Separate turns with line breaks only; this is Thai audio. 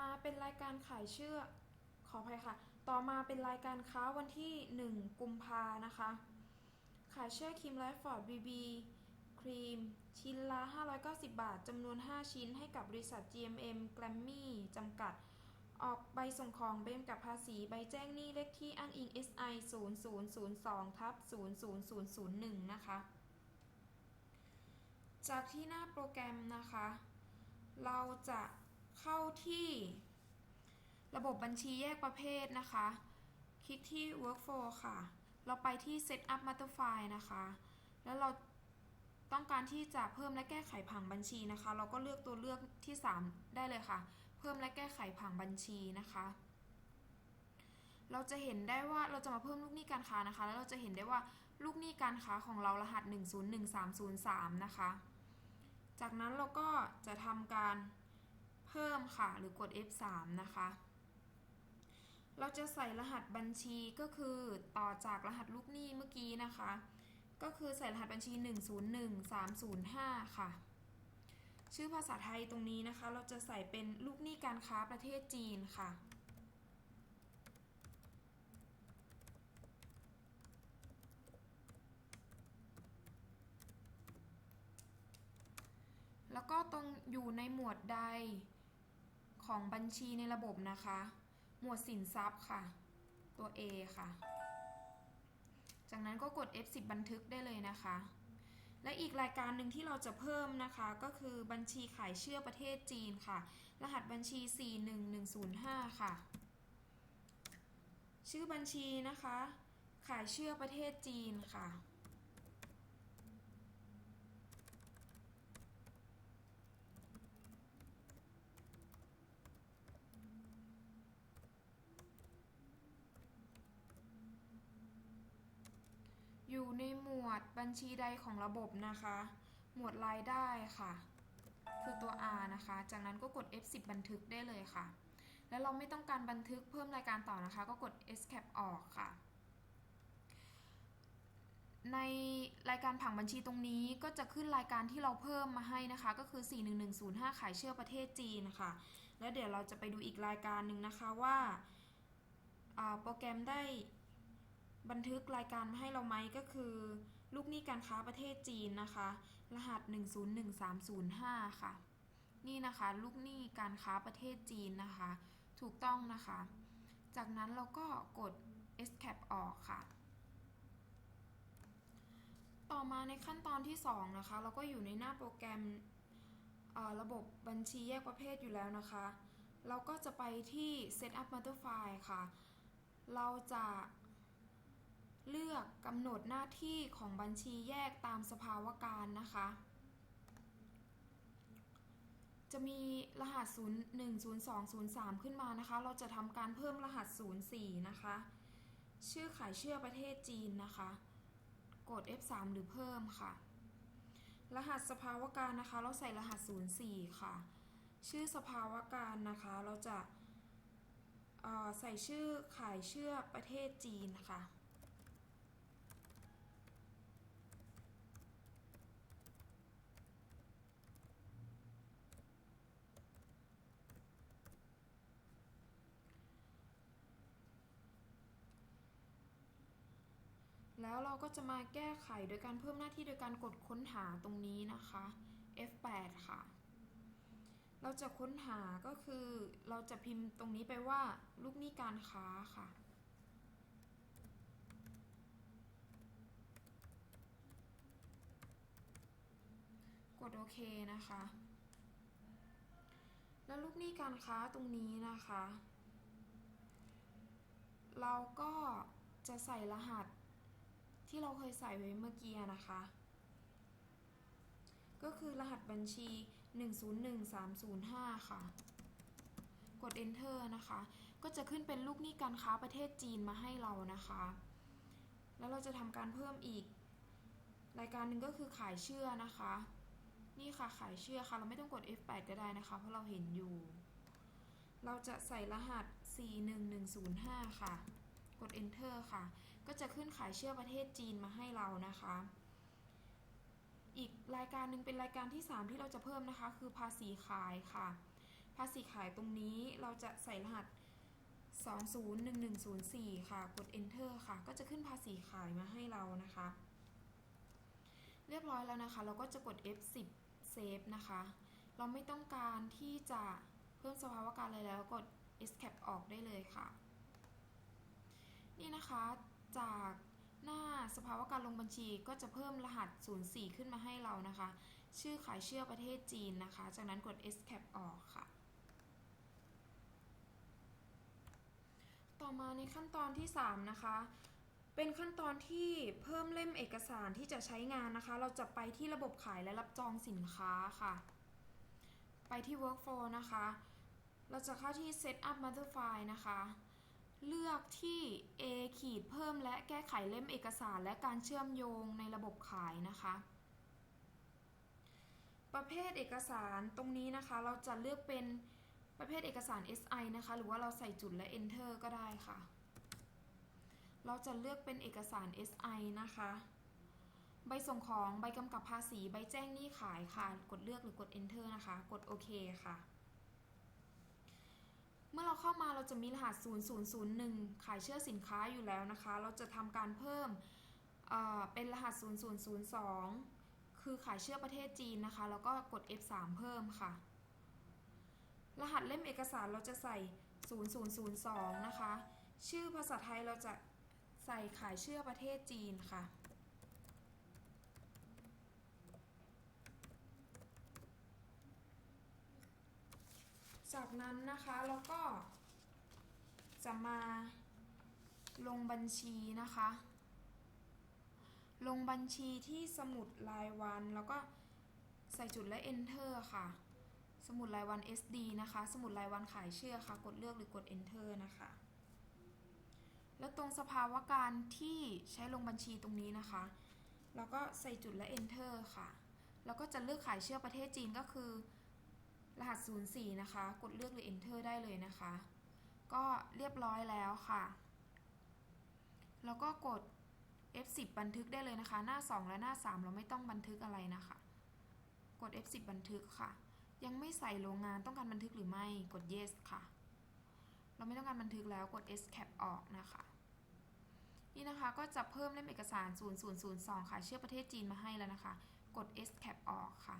มาเป็นรายการขายเชื่อ ขออภัยค่ะ ต่อมาเป็นรายการค้าวันที่ 1 กุมภานะคะ ขายเชื่อครีมไลฟ์ฟอร์ดบีบีครีม ชิ้นละ 590 บาท จำนวน 5 ชิ้นให้กับบริษัท GMM Grammy จำกัด ออกใบส่งของเบมกับภาษี ใบแจ้งหนี้เลขที่อ้างอิง SI 0002ทับ00001 นะคะ จากที่หน้าโปรแกรมนะคะ เราจะ เข้าที่ระบบบัญชีแยกประเภทนะคะ คลิกที่ workflow ค่ะ เราไปที่ setup master file นะคะ แล้วเราต้องการที่จะเพิ่มและแก้ไขผังบัญชีนะคะ เราก็เลือกตัวเลือกที่ 3 ได้เลยค่ะ เพิ่มและแก้ไขผังบัญชีนะคะ เราจะเห็นได้ว่าเราจะมาเพิ่มลูกหนี้การค้านะคะ แล้วเราจะเห็นได้ว่าลูกหนี้การค้าของเรารหัส 101303 นะคะ จากนั้นเราก็จะทำการ เพิ่มค่ะ หรือกด F3 นะคะ เราจะใส่รหัสบัญชีก็คือต่อจากรหัสลูกหนี้เมื่อกี้นะคะ ก็คือใส่รหัสบัญชี 101305 ค่ะ ชื่อภาษาไทยตรงนี้นะคะ เราจะใส่เป็นลูกหนี้การค้าประเทศจีนค่ะแล้วก็ตรงอยู่ในหมวดใด ของบัญชีในระบบนะคะ หมวดสินทรัพย์ค่ะ ตัว A ค่ะ จากนั้นก็กด F10 บันทึกได้เลยนะคะ และอีกรายการหนึ่งที่เราจะเพิ่มนะคะ ก็คือบัญชีขายเชื่อประเทศจีนค่ะ รหัสบัญชี 41105 ค่ะ ชื่อบัญชีนะคะ ขายเชื่อประเทศจีนค่ะ อยู่ในหมวดบัญชีใดของระบบนะคะ หมวดรายได้ค่ะ คือตัว R นะคะ จากนั้นก็กด F10 บันทึกได้เลยค่ะ แล้วเราไม่ต้องการบันทึกเพิ่มรายการต่อนะคะ ก็กด Escape ออกค่ะ ในรายการผังบัญชีตรงนี้ก็จะขึ้นรายการที่เราเพิ่มมาให้นะคะ ก็คือ 41105 ขายเชื่อประเทศจีนค่ะ แล้วเดี๋ยวเราจะไปดูอีกรายการหนึ่งนะคะว่าาโปรแกรมได้ บันทึกรายการมาให้เราไหมก็คือ ลูกหนี้การค้าประเทศจีนนะคะ รหัส 101305 ค่ะ นี่นะคะ ลูกหนี้การค้าประเทศจีนนะคะ ถูกต้องนะคะ จากนั้นเราก็กด escape ออกค่ะ ต่อมาในขั้นตอนที่ 2 นะคะ เราก็อยู่ในหน้าโปรแกรมระบบบัญชีแยกประเภทอยู่แล้วนะคะ เราก็จะไปที่ setup master file ค่ะ เราจะ เลือกกำหนดหน้าที่ของบัญชีแยกตามสภาวะการนะคะ จะมีรหัส 0 1 0 2 0 3 ขึ้นมานะคะ เราจะทำการเพิ่มรหัส 04 นะคะ ชื่อขายเชื่อประเทศจีนนะคะ กด F3 หรือเพิ่มค่ะ รหัสสภาวะการนะคะ เราใส่รหัส 04 ค่ะ ชื่อสภาวะการนะคะ เราจะใส่ชื่อขายเชื่อประเทศจีนค่ะ แล้วเราก็จะมาแก้ไขโดยการเพิ่มหน้าที่โดยการกดค้นหาตรงนี้นะคะ F8 ค่ะ เราจะค้นหาก็คือเราจะพิมพ์ตรงนี้ไปว่าลูกหนี้การค้าค่ะ กดโอเคนะคะ แล้วลูกหนี้การค้าตรงนี้นะคะ เราก็จะใส่รหัส ที่เราเคยใส่ไว้เมื่อกี้นะคะ ก็คือรหัสบัญชี 101305 ค่ะ กด enter นะคะ ก็จะขึ้นเป็นลูกหนี้การค้าประเทศจีนมาให้เรานะคะ แล้วเราจะทำการเพิ่มอีก รายการหนึ่งก็คือขายเชื่อนะคะ นี่ค่ะขายเชื่อค่ะ เราไม่ต้องกด F8 ก็ได้นะคะ เพราะเราเห็นอยู่ เราจะใส่รหัส 41105 ค่ะ กด enter ค่ะ ก็จะขึ้นขายเชื่อประเทศจีนมาให้เรานะคะ อีกรายการหนึ่งเป็นรายการที่ 3 ที่เราจะเพิ่มนะคะ คือภาษีขายค่ะ ภาษีขายตรงนี้เราจะใส่รหัส 201104 ค่ะ กด enter ค่ะ ก็จะขึ้นภาษีขายมาให้เรานะคะ เรียบร้อยแล้วนะคะ เราก็จะกด F10 save นะคะ เราไม่ต้องการที่จะเพิ่มสภาวะการอะไรแล้วกด escape ออกได้เลยค่ะ นี่นะคะจากหน้าสภาวะการลงบัญชีก็จะเพิ่มรหัส 04 ขึ้นมาให้เรานะคะ ชื่อขายเชื่อประเทศจีนนะคะ จากนั้นกด escape ออกค่ะ ต่อมาในขั้นตอนที่ 3 นะคะ เป็นขั้นตอนที่เพิ่มเล่มเอกสารที่จะใช้งานนะคะ เราจะไปที่ระบบขายและรับจองสินค้าค่ะ ไปที่ workflow นะคะ เราจะเข้าที่ set up mother file นะคะ เลือกที่ A ขีดเพิ่มและแก้ไขเล่มเอกสารและการเชื่อมโยงในระบบขายนะคะ ประเภทเอกสารตรงนี้นะคะ เราจะเลือกเป็นประเภทเอกสาร SI นะคะ หรือว่าเราใส่จุดและ enter ก็ได้ค่ะ เราจะเลือกเป็นเอกสาร SI นะคะ ใบส่งของ ใบกำกับภาษี ใบแจ้งหนี้ขายค่ะ กดเลือกหรือกด enter นะคะ กดโอเคค่ะ เมื่อเราเข้ามาเราจะมีรหัส 0001 ขายเชื่อสินค้าอยู่แล้วนะคะ เราจะทำการเพิ่มเเป็นรหัส 0002 คือขายเชื่อประเทศจีนนะคะ แล้วก็กด F3 เพิ่มค่ะ รหัสเล่มเอกสารเราจะใส่ 0002 นะคะ ชื่อภาษาไทยเราจะใส่ขายเชื่อประเทศจีนค่ะ จากนั้นนะคะเราก็จะมาลงบัญชีนะคะ ลงบัญชีที่สมุดรายวัน แล้วก็ใส่จุดและ enter ค่ะ สมุดรายวัน SD นะคะ สมุดรายวันขายเชื่อค่ะ กดเลือกหรือกด enter นะคะ แล้วตรงสภาวะการที่ใช้ลงบัญชีตรงนี้นะคะเราก็ใส่จุดและ enter ค่ะ แล้วก็จะเลือกขายเชื่อประเทศจีนก็คือ รหัส 04 นะคะ กดเลือกหรือ enter ได้เลยนะคะ ก็เรียบร้อยแล้วค่ะ แล้วก็กด F10 บันทึกได้เลยนะคะ หน้า 2 และหน้า 3 เราไม่ต้องบันทึกอะไรนะคะ กด F10 บันทึกค่ะ ยังไม่ใส่โรงงานต้องการบันทึกหรือไม่ กด yes ค่ะ เราไม่ต้องการบันทึกแล้วกด escape ออกนะคะ นี่นะคะก็จะเพิ่มเล่มเอกสาร 0002ขายเชื่อประเทศจีนมาให้แล้วนะคะ กด escape ออกค่ะ